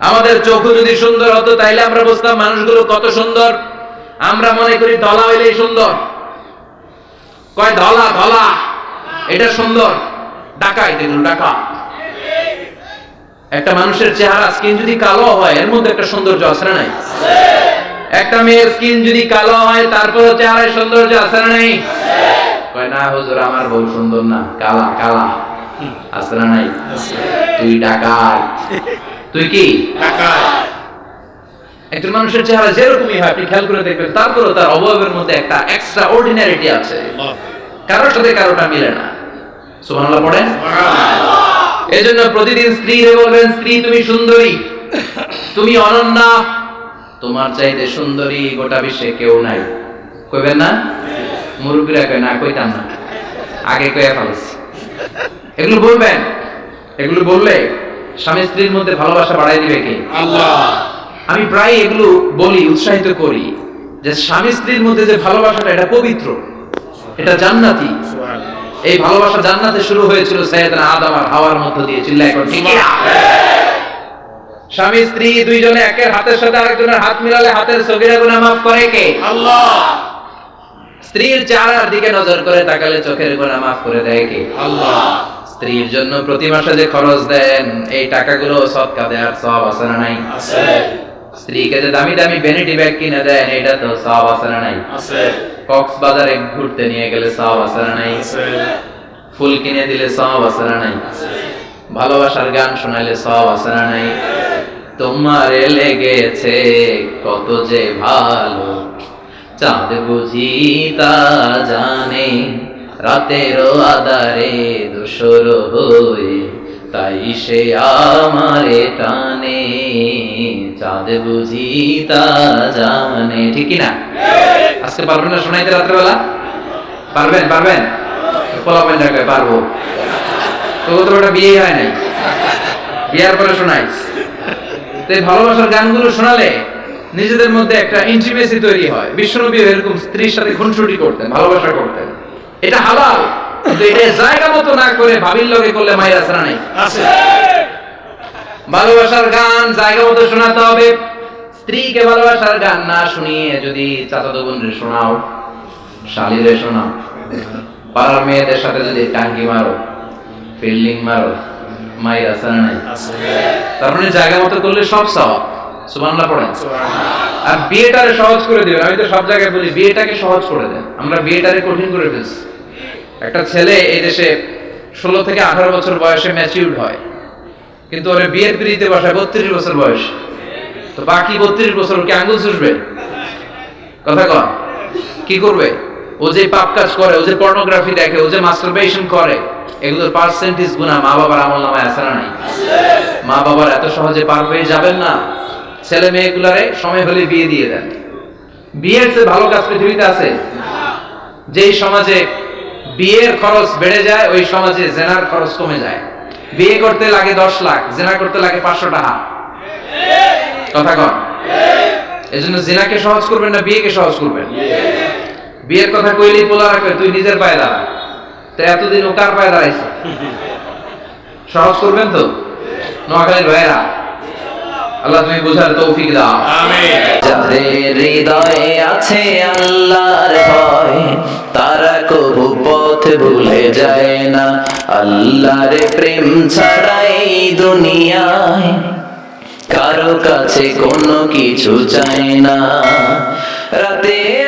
আমাদের চোখ যদি সুন্দর হতো, তাইলে আমরা বুঝতাম মানুষগুলো কত সুন্দর। আমরা মনে করি ধলা হইলেই সুন্দর। কয় ধলা ধলা? এটা সুন্দর। ডাকাই এগুলো ডাকা। একটা মানুষের চেহারা স্কিন যদি কালো হয়, এর মধ্যে একটা সৌন্দর্য আছে না নাই? একটা মেয়ের স্কিন যদি কালো হয় তারপর চেহারায় সৌন্দর্য আছে না নাই? কয়, না হুজুর, আমার বউ সুন্দর না, কালা কালা। আছে না নাই? তুই ডাকাত তুই কি? একজন মানুষের চেহারা যেরকমই হয় আপনি খেয়াল করে দেখবেন তারপরেও তার অবয়বের মধ্যে একটা এক্সট্রা অর্ডিনারিটি আছে কারোর সাথে কারোটা মিলে না। সুবহানাল্লাহ পড়েন? এই জন্য প্রতিদিন স্ত্রীরে বলবেন স্ত্রী তুমি সুন্দরী। তুমি অনন্যা। তোমার চাইতে সুন্দরী গোটা বিশ্বে কেউ নাই। কইবেন না? মুরব্বীরা কয় না কইতাম না। আগে কয়ে ফেলছি এগুলো বলবেন? এগুলো বললে স্বামী স্ত্রীর মধ্যে ভালোবাসা বাড়াই দিবে কে? আল্লাহ। আমি প্রায় এগুলো বলি উৎসাহিত করি যে স্বামী স্ত্রীর মধ্যে যে ভালোবাসাটা এটা পবিত্র এটা জান্নাতি। এই ভালোবাসা জান্নাতে শুরু হয়েছিল সৈয়দনা আদম আর হাওয়ার মধ্য দিয়ে চিল্লা এখন ঠিক? স্বামী স্ত্রী দুইজনে একের হাতের সাথে আরেকজনের হাত মিলালে হাতের সগিরা গুনাহ মাফ করে কে? আল্লাহ। স্ত্রীর চেহারার দিকে নজর করে তাকালে চোখের গুনাহ মাফ করে দেয় কে? স্ত্রীর জন্য প্রতি মাসে যে খরচ দেন এই টাকাগুলো সৎকা দেওয়ার সব আছে না নাই? স্ত্রীকে যে দামি দামি ভ্যানিটি ব্যাগ কিনে দেন এটা তো সব আছে না নাই? কক্সবাজারে ঘুরতে নিয়ে গেলে সব আছে না নাই? ফুল কিনে দিলে সব আছে না নাই? ভালোবাসার গান শোনাইলে সব আছে না নাই? তোমারে লেগেছে কত যে ভালো চাঁদ বুঝি তা জানে। রাতের আদারে দোসর হয়ে, তাই সে আমারে টানে। চাঁদ বুঝি তা জানে, ঠিক না আজকে পারবেন না শোনাইতে রাত্রেবেলা? পারবেন পারবেন? পোলাপেন ডাকে পারব। তো তো ওটা বিয়ে হয় নাই। বিয়ার পরে শোনাইস তো এই ভালোবাসার গানগুলো শোনালে নিজেদের মধ্যে একটা ইন্টিমেসি তৈরি হয়। বিশ্বনবী এরকম স্ত্রীর সাথে খুনসুটি করতেন, ভালোবাসা করতেন। এটা হালাল কিন্তু এটা জায়গা মতো না করে ভাবির লগে করলে মায়ের আসরা নাই। ভালোবাসার গান জায়গা মতো শোনাতে হবে। স্ত্রীকে ভালোবাসার গান না শুনিয়ে যদি চাচাতো বোনরে শোনাও শালিরে শোনাও পাড়ার মেয়েদের সাথে যদি টাঙ্কি মারো ফিল্ডিং মারো মায়ের আসরা নাই। তার মানে জায়গা মতো করলে সব সওয়াব। সুবহানাল্লাহ পড়েন। আর বিয়েটারে সহজ করে দিবেন। আমি তো সব জায়গায় বলি, বিয়েটাকে সহজ করে দেন। আমরা বিয়েটারে কঠিন করে ফেলছি। একটা ছেলে এই দেশে ষোলো থেকে আঠারো বছর বয়সে ম্যাচিউরড হয়। কিন্তু ওরে বিয়ের পিড়িতে বসায় বত্রিশ বছর বয়স। তো বাকি বত্রিশ বছর ওকে আঙ্গুল চুষবে? কথা কন। কি করবে? ও যে পাপ কাজ করে, ও যে পর্নোগ্রাফি দেখে, ও যে মাস্টারবেশন করে, এগুলোর পার্সেন্টেজ গুণা মা বাবার আমল নামায় আছে না নাই? মা বাবার এত সহজে পার পেয়ে যাবেন না। ছেলে মেয়েগুলারে সময় হলে বিয়ে দিয়ে দেন। বিয়ের চেয়ে ভালো কাজ পৃথিবীতে আছে। যেই সমাজে বিয়ের খরচ বেড়ে যায়, ওই সমাজে জেনার খরচ কমে যায়। বিয়ে করতে লাগে দশ লাখ, জেনা করতে লাগে পাঁচশো টাকা। কথা কন। এই জন্য জেনাকে সহজ করবেন না বিয়েকে সহজ করবেন? বিয়ের কথা কইলেই পোলা রাখবে তুই নিজের পায়ে দাঁড়া। তো এতদিন ও কার পায়ে দাঁড়াইছে? সহজ করবেন তো? নোয়াখালীর ভাইয়েরা। আল্লাহ তুমি বোঝার তৌফিক দাও। আমিন। যাদের হৃদয়ে আছে আল্লাহর ভয় তারা কবু পথ ভুলে যায় না। আল্লাহর প্রেম ছাড়াই দুনিয়ায় কারও কাছে কোনো কিছু চায় না। সেজে